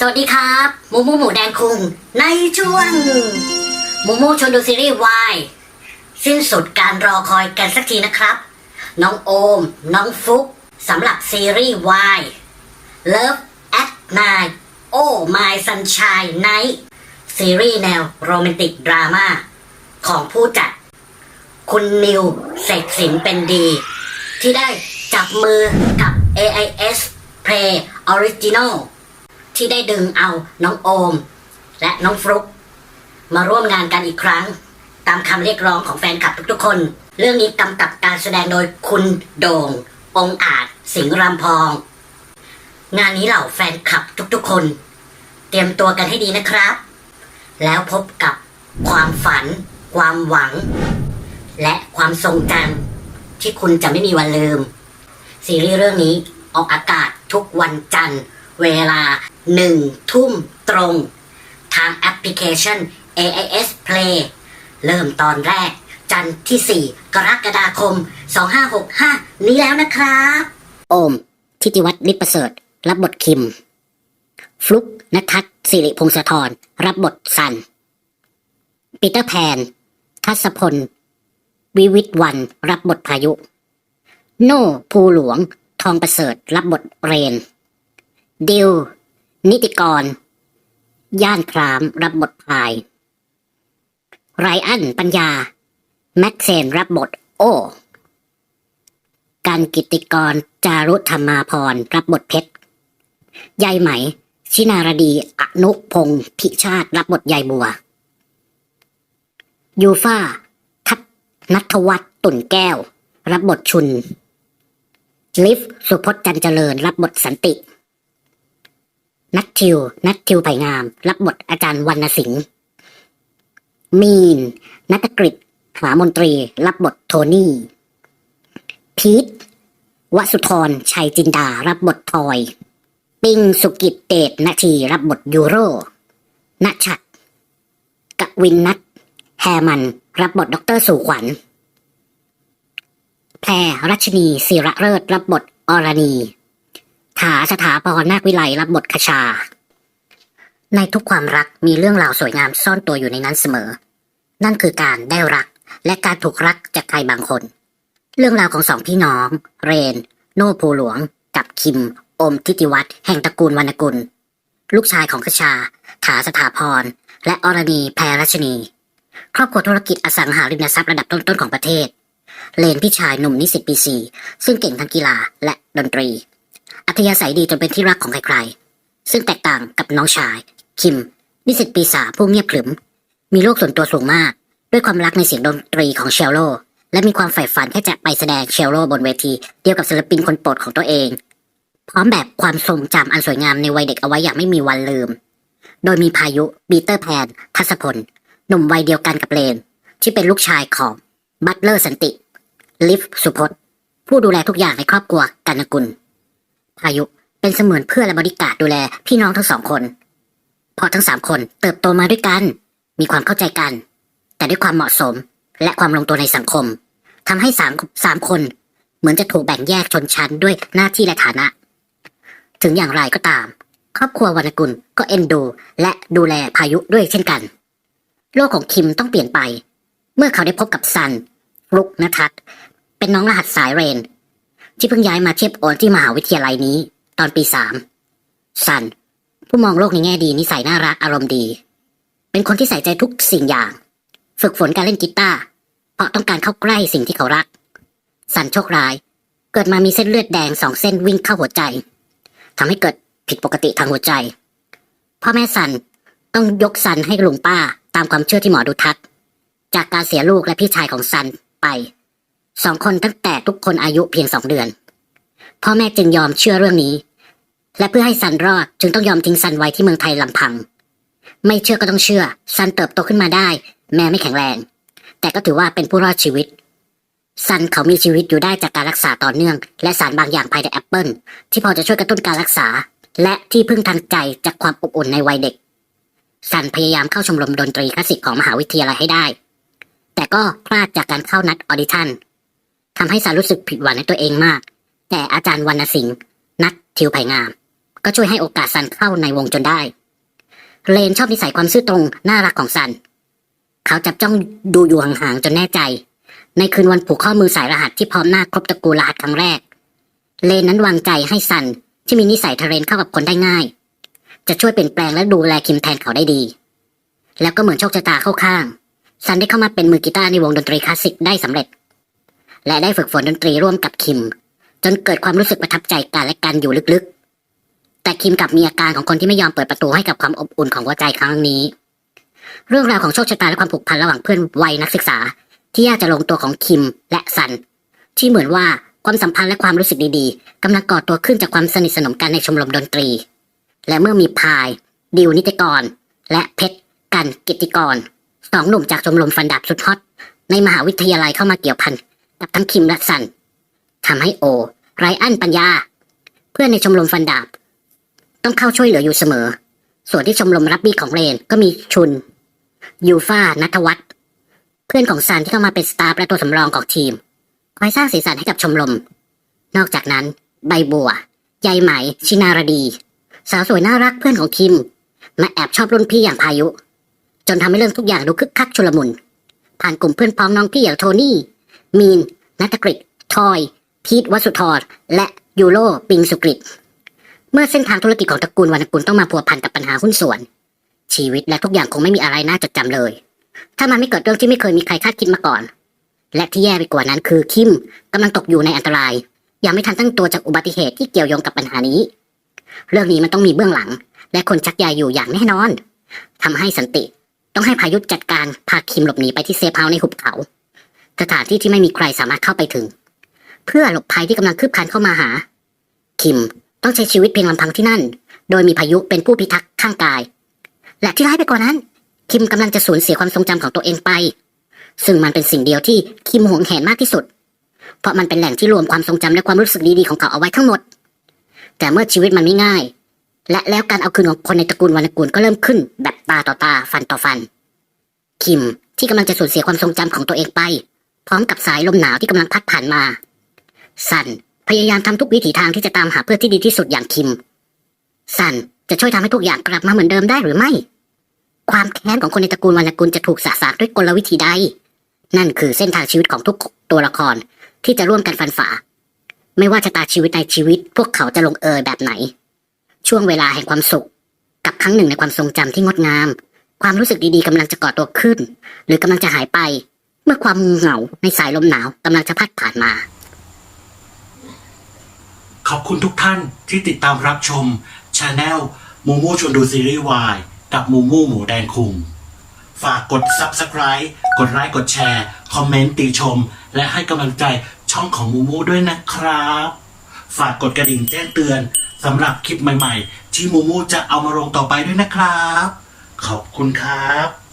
สวัสดีครับมูมูหมูแดงคุง ในช่วงมูมูชนดูซีรีส์วายสิ้นสุดการรอคอยกันสักทีนะครับ น้องโอม น้องฟุกสำหรับซีรีส์วาย Love at Night Oh My Sunshine Night ซีรีส์แนวโรแมนติกดราม่าของผู้จัด คุณนิวเสกสินเป็นดี ที่ได้จับมือกับ AIS Play Original ที่ได้ดึงเอาน้องโอม และน้องฟลุก มาร่วมงานกันอีกครั้ง ตามคำเรียกร้องของแฟนคลับทุกๆคน เรื่องนี้กำกับการแสดงโดยคุณโด่ง องอาจ สิงห์รำพอง งานนี้เหล่าแฟนคลับทุกๆคน เตรียมตัวกันให้ดีนะครับ แล้วพบกับความฝัน ความหวัง และความทรงจำที่คุณจะไม่มีวันลืม ซีรีส์เรื่องนี้ออกอากาศทุกวันจันทร์ เวลา หนึ่งทุ่มตรง ทางแอปพลิเคชัน AIS Play เริ่มตอนแรก จันทร์ที่ 4 กรกฎาคม 2565 นี้แล้วนะครับ โอม ทิติวัฒน์ลิปประเสริฐ รับบทคิม ฟลุกนัทัศสิริพงศธร รับบทสัน ปีเตอร์แพน ทัศพล วิวิตวัน รับบทพายุ โน่ภูหลวง ทองประเสริฐ รับบทเรน ดิว นิติกร ย่านครามรับบทพาย ไรอันปัญญา แม็กเซนรับบท โอ การกิติกรจารุธรรมาพรรับบทเพชรยายไหม ชินารดีอนุพงศ์พิชาติรับบทยายบัว ยูฟ่าทัศนัทวัฒน์ตุ่นแก้ว รับบทชุน ลิฟสุพจน์จันเจริญรับบทสันติ นัททิว นัททิวไผ่งาม รับบทอาจารย์วรรณสิงห์มีน นัตกฤษหามนตรี รับบทโทนี่ พีทวสุธร ชัยจินดา รับบททอย ปิงสุกิจเดชนาที รับบทยูโรณชัดกวินนัทแฮมัน รับบทด็อกเตอร์สุขวัญ แพรรัชนีศิระเลิศรับบทอรณี ถาสถาพรนาควิไลรับบทคชา ในทุกความรักมีเรื่องราวสวยงามซ่อนตัวอยู่ในนั้นเสมอ นั่นคือการได้รักและการถูกรักจากใครบางคน เรื่องราวของสองพี่น้อง เรน โน่ภูหลวง กับคิม อมทิติวัฒน์แห่งตระกูลวรรณกุล ลูกชายของคชา ถาสถาพร และอรณีแพรรัชนี ครอบครัวธุรกิจอสังหาริมทรัพย์ระดับต้นๆของประเทศ เลนพี่ชายหนุ่มนิสิตปีสี่ซึ่งเก่งทั้งกีฬาและดนตรี อัธยาศัยดีจนเป็นที่รักของใครๆ ซึ่งแตกต่างกับน้องชาย คิม นิสิตปีสามผู้เงียบขรึม มีโลกส่วนตัวสูงมาก ด้วยความรักในเสียงดนตรีของเชลโล และมีความใฝ่ฝันแค่จะไปแสดงเชลโลบนเวทีเดียวกับศิลปินคนโปรดของตัวเอง พร้อมแบบความทรงจำอันสวยงามในวัยเด็กเอาไว้อย่างไม่มีวันลืม โดยมีพายุปีเตอร์แพนทัศพลหนุ่มวัยเดียวกันกับเลน ที่เป็นลูกชายของบัตเลอร์สันติ ลิฟสุพจน์ผู้ดูแลทุกอย่างในครอบครัวกันกุล พายุเป็นเสมือนเพื่อนและบริการดูแลพี่น้องทั้งสองคนเพราะทั้งสามคนเติบโตมาด้วยกัน มีความเข้าใจกัน แต่ด้วยความเหมาะสมและความลงตัวในสังคมทำให้สามสามคน เหมือนจะถูกแบ่งแยกชนชั้นด้วยหน้าที่และฐานะ ถึงอย่างไรก็ตาม ครอบครัววรรณกุลก็เอ็นดู และดูแลพายุด้วยเช่นกัน โลกของคิมต้องเปลี่ยนไป เมื่อเขาได้พบกับซันลุกนทัศเป็นน้องรหัสสายเรน ที่เพิ่งย้ายมาเทียบโอนที่มหาวิทยาลัยนี้ ตอนปีสามซัน ผู้มองโลกในแง่ดีนิสัยน่ารักอารมณ์ดี เป็นคนที่ใส่ใจทุกสิ่งอย่าง ฝึกฝนการเล่นกีตาร์เพราะต้องการเข้าใกล้สิ่งที่เขารัก สันโชคร้าย เกิดมามีเส้นเลือดแดงสองเส้นวิ่งเข้าหัวใจทำให้เกิดผิดปกติทางหัวใจ พ่อแม่สันต้องยกสันให้ลุงป้าตามความเชื่อที่หมอดูทัก จากการเสียลูกและพี่ชายของซันไป สองคนตั้งแต่ทุกคนอายุเพียงสองเดือน พ่อแม่จึงยอมเชื่อเรื่องนี้ และเพื่อให้ซันรอดจึงต้องยอมทิ้งซันไว้ที่เมืองไทยลำพัง ไม่เชื่อก็ต้องเชื่อ ซันเติบโตขึ้นมาได้ แม้ไม่แข็งแรง แต่ก็ถือว่าเป็นผู้รอดชีวิตซันเขามีชีวิตอยู่ได้จากการรักษาต่อเนื่อง และสารบางอย่างภายในแอปเปิลที่พอจะช่วยกระตุ้นการรักษา และที่พึ่งทางใจจากความอบอุ่นในวัยเด็กซันพยายามเข้าชมรมดนตรีคลาสสิกของมหาวิทยาลัยให้ได้ แต่ก็พลาดจากการเข้านัดออดิชั่น ทำให้ซันรู้สึกผิดหวังในตัวเองมาก แต่อาจารย์วรรณสิงห์นัททิวไผ่งาม ก็ช่วยให้โอกาสซันเข้าในวงจนได้ เลนชอบนิสัยความซื่อตรงน่ารักของซัน เขาจับจ้องดูอยู่ห่างๆจนแน่ใจ ในคืนวันผูกข้อมือสายรหัสที่พร้อมหน้าครบตระกูลรหัสครั้งแรก เลนนั้นวางใจให้ซันที่มีนิสัยทะเรนเข้ากับคนได้ง่าย จะช่วยเปลี่ยนแปลงและดูแลคิมแทนเขาได้ดี แล้วก็เหมือนโชคชะตาเข้าข้างซันได้เข้ามาเป็นมือกีตาร์ในวงดนตรีคลาสสิกได้สำเร็จ และได้ฝึกฝนดนตรีร่วมกับคิม จนเกิดความรู้สึกประทับใจกันและกันอยู่ลึกๆ แต่คิมกลับมีอาการของคนที่ไม่ยอมเปิดประตูให้กับความอบอุ่นของหัวใจครั้งนี้ เรื่องราวของโชคชะตาและความผูกพันระหว่างเพื่อนวัยนักศึกษา ที่ยากจะลงตัวของคิมและซัน ที่เหมือนว่าความสัมพันธ์และความรู้สึกดีๆกำลังก่อตัวขึ้นจากความสนิทสนมกันในชมรมดนตรี และเมื่อมีพาย ดิวนิติกร และเพชรกันกิตติกรสองหนุ่มจากชมรมฟันดาบสุดฮอตในมหาวิทยาลัยเข้ามาเกี่ยวพัน กับทั้งคิมและซันทำให้โอ ไรอันปัญญา เพื่อนในชมรมฟันดาบ ต้องเข้าช่วยเหลืออยู่เสมอ ส่วนที่ชมรมรับบี้ของเรนก็มีชุน ยูฟ่านัทวัฒน์เพื่อนของซันที่เข้ามาเป็นสตาฟและตัวสำรองของทีมคอยสร้างสีสันให้กับชมรม นอกจากนั้น ใบบัว ใยไหม ชินารดี สาวสวยน่ารักเพื่อนของคิม มาแอบชอบรุ่นพี่อย่างพายุ จนทำให้เรื่องทุกอย่างดูคึกคักชุลมุน ผ่านกลุ่มเพื่อนพ้องน้องพี่อย่างโทนี่ มีนนัตกฤษทอย พีทวัสุธร และยูโรปิงสุกฤตเมื่อเส้นทางธุรกิจของตระกูลวรรณกุลต้องมาพัวพันกับปัญหาหุ้นส่วน ชีวิตและทุกอย่างคงไม่มีอะไรน่าจดจำเลย ถ้ามันไม่เกิดเรื่องที่ไม่เคยมีใครคาดคิดมาก่อน และที่แย่ไปกว่านั้นคือคิมกำลังตกอยู่ในอันตรายยังไม่ทันตั้งตัวจากอุบัติเหตุที่เกี่ยวโยงกับปัญหานี้ เรื่องนี้มันต้องมีเบื้องหลัง และคนชักใยอยู่อย่างแน่นอนทำให้สันติ ต้องให้พายุจัดการพาคิมหลบหนีไปที่เซฟเฮาในหุบเขา สถานที่ที่ไม่มีใครสามารถเข้าไปถึง เพื่อหลบภัยที่กำลังคืบคลานเข้ามาหา คิมต้องใช้ชีวิตเพียงลำพังที่นั่น โดยมีพายุเป็นผู้พิทักษ์ข้างกาย และที่ร้ายไปกว่านั้น คิมกำลังจะสูญเสียความทรงจำของตัวเองไป ซึ่งมันเป็นสิ่งเดียวที่คิมหวงแหนมากที่สุด เพราะมันเป็นแหล่งที่รวมความทรงจำและความรู้สึกดีๆของเขาเอาไว้ทั้งหมด แต่เมื่อชีวิตมันไม่ง่าย และแล้วการเอาคืนของคนในตระกูลวรรณกูลก็เริ่มขึ้น แบบตาต่อตาฟันต่อฟัน คิมที่กำลังจะสูญเสียความทรงจำของตัวเองไป พร้อมกับสายลมหนาวที่กำลังพัดผ่านมา สันพยายามทำทุกวิถีทางที่จะตามหาเพื่อนที่ดีที่สุดอย่างคิม สันจะช่วยทำให้ทุกอย่างกลับมาเหมือนเดิมได้หรือไม่ ความแค้นของคนในตระกูลวรรณกุลจะถูกสะสางด้วยกลวิธีใด นั่นคือเส้นทางชีวิตของทุกตัวละครที่จะร่วมกันฟันฝ่า ไม่ว่าชะตาชีวิตในชีวิต พวกเขาจะลงเอยแบบไหน ช่วงเวลาแห่งความสุข กับครั้งหนึ่งในความทรงจำที่งดงาม ความรู้สึกดีๆกำลังจะก่อตัวขึ้น หรือกำลังจะหายไป เมื่อความเหงาในสายลมหนาวกำลังจะพัดผ่านมา ขอบคุณทุกท่านที่ติดตามรับชมช anel มูมูชวนดูซีรีส์วายกับมูมูหมูแดงคุงฝากกด Subscribe กดไลค์กดแชร์ คอมเมนต์ติชม และให้กำลังใจช่องของมูมูด้วยนะครับ ฝากกดกระดิ่งแจ้งเตือนสำหรับคลิปใหม่ๆ ที่มูมูจะเอามาลงต่อไปด้วยนะครับ ขอบคุณครับ